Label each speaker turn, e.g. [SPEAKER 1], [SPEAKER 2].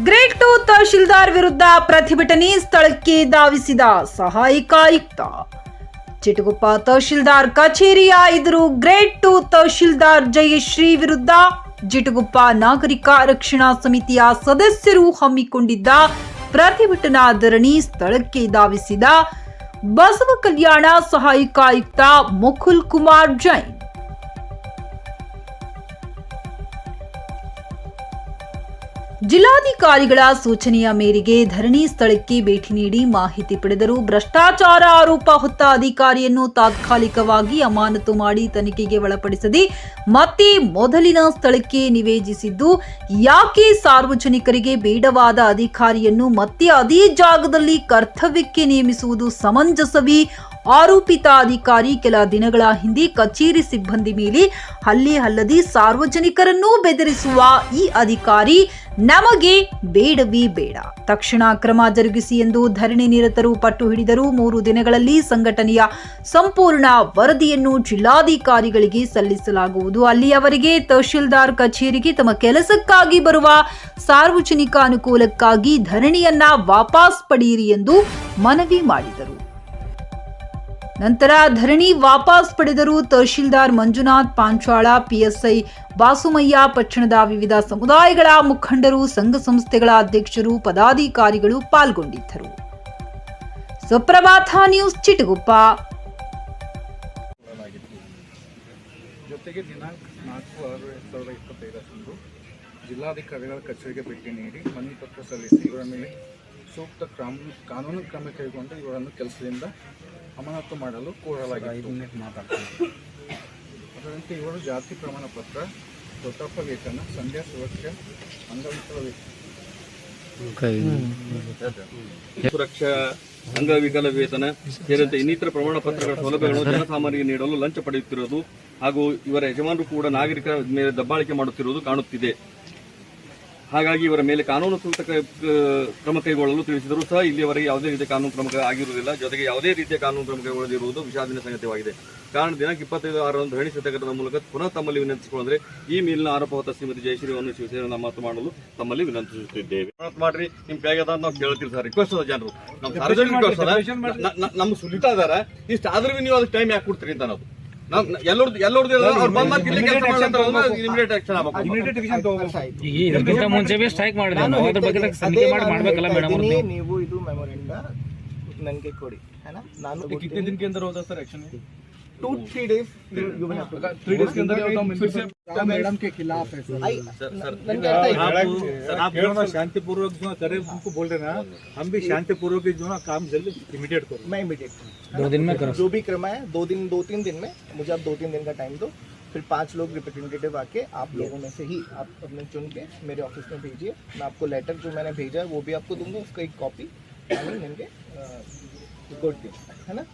[SPEAKER 1] Great to tahsildar ವಿರುದ್ಧ ಪ್ರತಿಭಟನೆ ಸ್ಥಳಕ್ಕೆ ಧಾವಿಸಿದ ಸಹಾಯಕ ಆಯುಕ್ತ. ಚಿಟಗುಪ್ಪ ತಹಶೀಲ್ದಾರ್ ಕಚೇರಿಯ ಎದುರು ಗ್ರೇಟ್ ಟು ತಹಶೀಲ್ದಾರ್ ಜಯಶ್ರೀ ವಿರುದ್ಧ ಜಿಟಗುಪ್ಪ ನಾಗರಿಕ ರಕ್ಷಣಾ ಸಮಿತಿಯ ಸದಸ್ಯರು ಹಮ್ಮಿಕೊಂಡಿದ್ದ ಪ್ರತಿಭಟನಾ ಧರಣಿ ಸ್ಥಳಕ್ಕೆ ಧಾವಿಸಿದ ಬಸವ ಕಲ್ಯಾಣ ಸಹಾಯಕ ಆಯುಕ್ತ ಮುಕುಲ್ ಕುಮಾರ್ ಜೈನ್. ಜಿಲ್ಲಾಧಿಕಾರಿಗಳ ಸೂಚನೆಯ ಮೇರೆಗೆ ಧರಣಿ ಸ್ಥಳಕ್ಕೆ ಭೇಟಿ ನೀಡಿ ಮಾಹಿತಿ ಪಡೆದರು. ಭ್ರಷ್ಟಾಚಾರ ಆರೋಪ ಹೊತ್ತ ಅಧಿಕಾರಿಯನ್ನು ತಾತ್ಕಾಲಿಕವಾಗಿ ಅಮಾನತು ಮಾಡಿ ತನಿಖೆಗೆ ಒಳಪಡಿಸದೆ ಮತ್ತೆ ಮೊದಲಿನ ಸ್ಥಳಕ್ಕೆ ನಿವೇದಿಸಿದ್ದು, ಯಾಕೆ ಸಾರ್ವಜನಿಕರಿಗೆ ಬೇಡವಾದ ಅಧಿಕಾರಿಯನ್ನು ಮತ್ತೆ ಅದೇ ಜಾಗದಲ್ಲಿ ಕರ್ತವ್ಯಕ್ಕೆ ನೇಮಿಸುವುದು ಸಮಂಜಸವೇ ಆರೋಪಿತ ಅಧಿಕಾರಿ ಕೆಲ ದಿನಗಳ ಹಿಂದೆ ಕಚೇರಿ ಸಿಬ್ಬಂದಿ ಮೇಲೆ ಹಲ್ಲೆ ಅಲ್ಲದೆ ಸಾರ್ವಜನಿಕರನ್ನೂ ಬೆದರಿಸುವ ಈ ಅಧಿಕಾರಿ ನಮಗೆ ಬೇಡವೇ ಬೇಡ. ತಕ್ಷಣ ಕ್ರಮ ಜರುಗಿಸಿ ಎಂದು ಧರಣಿ ನಿರತರು ಪಟ್ಟು ಹಿಡಿದರು. ಮೂರು ದಿನಗಳಲ್ಲಿ ಸಂಘಟನೆಯ ಸಂಪೂರ್ಣ ವರದಿಯನ್ನು ಜಿಲ್ಲಾಧಿಕಾರಿಗಳಿಗೆ ಸಲ್ಲಿಸಲಾಗುವುದು. ಅಲ್ಲಿಯವರೆಗೆ ತಹಶೀಲ್ದಾರ್ ಕಚೇರಿಗೆ ತಮ್ಮ ಕೆಲಸಕ್ಕಾಗಿ ಬರುವ ಸಾರ್ವಜನಿಕ ಅನುಕೂಲಕ್ಕಾಗಿ ಧರಣಿಯನ್ನ ವಾಪಸ್ ಪಡೆಯಿರಿ ಎಂದು ಮನವಿ ಮಾಡಿದರು. ನಂತರ ಧರಣಿ ವಾಪಸ್ ಪಡೆದರು ತಹಶೀಲ್ದಾರ್ ಮಂಜುನಾಥ್ ಪಾಂಚಾಳ, ಪಿಎಸ್ಐ ಬಾಸುಮಯ್ಯ ಪಟ್ಟಣದ ವಿವಿಧ ಸಮುದಾಯಗಳ ಮುಖಂಡರು, ಸಂಘ ಸಂಸ್ಥೆಗಳ ಅಧ್ಯಕ್ಷರು, ಪದಾಧಿಕಾರಿಗಳು ಪಾಲ್ಗೊಂಡಿದ್ದರು. ಸುಪ್ರಭಾತ ನ್ಯೂಸ್ ಚಿಟಗುಪ್ಪ.
[SPEAKER 2] ಜೊತೆಗೆ ದಿನಾಂಕ ನಾಲ್ಕು ಆರು ಎರಡು ಸಾವಿರದ ಇಪ್ಪತ್ತೈದರಂದು ಜಿಲ್ಲಾಧಿಕಾರಿಗಳ ಕಚೇರಿಗೆ ಭೇಟಿ ನೀಡಿ ಮನವಿ ಪತ್ರ ಸಲ್ಲಿಸಿ ಇವರ ಮೇಲೆ ಸೂಕ್ತ ಕ್ರಮ, ಕಾನೂನು ಕ್ರಮ ಕೈಗೊಂಡು ಇವರನ್ನು ಕೆಲಸದಿಂದ ಅಮಾನತು ಮಾಡಲು ಕೋರಲಾಗಿದೆ ಮಿನಿಟ್ ಮಾತಾಡ್ತೀನಿ. ಅದರಂತೆ ಇವರು ಜಾತಿ ಪ್ರಮಾಣ ಪತ್ರ ದೊಡ್ಡಪ್ಪ ವೇತನ ಸಂಧ್ಯಾ ಸುರಕ್ಷೆ ಅಂಗವಿಕಲ ವೇತನ
[SPEAKER 3] ಸುರಕ್ಷಾ ಅಂಗವಿಕಲ ವೇತನ ಸೇರಿದಂತೆ ಇನ್ನಿತರ ಪ್ರಮಾಣ ಪತ್ರಗಳ ಸೌಲಭ್ಯಗಳನ್ನು ಜನಸಾಮಾನ್ಯರಿಗೆ ನೀಡಲು ಲಂಚ ಪಡೆಯುತ್ತಿರುವುದು ಹಾಗೂ ಇವರ ಯಜಮಾನರು ಕೂಡ ನಾಗರಿಕರ ಮೇಲೆ ದಬ್ಬಾಳಿಕೆ ಮಾಡುತ್ತಿರುವುದು ಕಾಣುತ್ತಿದೆ. ಹಾಗಾಗಿ ಇವರ ಮೇಲೆ ಕಾನೂನು ಸೂಕ್ತ ಕ್ರಮ ಕೈಗೊಳ್ಳಲು ತಿಳಿಸಿದರೂ ಸಹ ಇಲ್ಲಿಯವರೆಗೆ ಯಾವುದೇ ರೀತಿಯ ಕಾನೂನು ಕ್ರಮ ಆಗಿರುವುದಿಲ್ಲ. ಜೊತೆಗೆ ಯಾವುದೇ ರೀತಿಯ ಕಾನೂನು ಕ್ರಮ ಕೈಗೊಳ್ಳದಿರುವುದು ವಿಷಾದಿನ ಸಂಗತಿಯಾಗಿದೆ. ಕಾರಣ ದಿನಾಂಕ ಇಪ್ಪತ್ತೈದು ಆರರಂದು ಧರಣಿ ಸತ್ಯಾಗ್ರಹದ ಮೂಲಕ ಪುನಃ ತಮ್ಮಲ್ಲಿ ವಿನಂತಿಸಿಕೊಂಡ್ರೆ ಈ ಮೇಲಿನ ಆರೋಪ ಹೊತ್ತ ಶ್ರೀಮತಿ ಜಯಶ್ರೀವನ್ನು ಶಿವಸೇನೆ ಮಾತು ಮಾಡಲು ತಮ್ಮಲ್ಲಿ ವಿನಂತಿಸುತ್ತಿದ್ದೇವೆ. ಮಾಡ್ರಿ. ನಿಮ್ ಕೈಗದ ನಾವು ಕೇಳ್ತೀವಿ ಸರ್. ರಿಕ್ವೆಸ್ಟ್ ಅದ ಜನರು. ನಮ್ಮ ಸಾರ್ವಜನಿಕ ನಮ್ಮ ಸುಲಿತಾ ಇದಾರ ಇಷ್ಟ ಆದ್ರೂ ನೀವು ಅದಕ್ಕೆ ಟೈಮ್ ಯಾಕೆ ಕೊಡ್ತೀರಿ ಅಂತ ನಾವು
[SPEAKER 4] ಇದಕ್ಕಿಂತ ಮುಂಚೆ ಸ್ಟ್ರೈಕ್ ಮಾಡಿದೆ. ಅದ್ರ ಬಗ್ಗೆ ಸಂಖ್ಯೆ ಮಾಡಿ ಮಾಡ್ಬೇಕಲ್ಲ ಮೇಡಮ್
[SPEAKER 5] ನೀವು ಇದು ಮೆಮೊರಿಯಿಂದ ನನಗೆ ಕೊಡಿ ನಾನು
[SPEAKER 2] ದಿನಕ್ಕೆ ಅಂದ್ರೆ ಹೋದ sir action
[SPEAKER 5] two three days
[SPEAKER 2] three days के अंदर फिर तो से
[SPEAKER 5] मैडम के खिलाफ है सर।
[SPEAKER 2] शांतिपूर्वक जो करे उनको बोल रहे ना हम भी शांतिपूर्वक जो ना काम जल्दी इमीडिएट करो।
[SPEAKER 5] मैं इमीडिएट
[SPEAKER 4] दो दिन में
[SPEAKER 5] जो भी क्रम है दो दिन दो तीन दिन में मुझे आप दो तीन दिन का टाइम दो। फिर पाँच लोग रिप्रेजेंटेटिव आके आप लोगों में से ही आप अपने चुन के मेरे ऑफ़िस में भेजिए। मैं आपको लेटर जो मैंने भेजा है वो भी आपको दूँगा उसका एक कॉपी गुड है ना?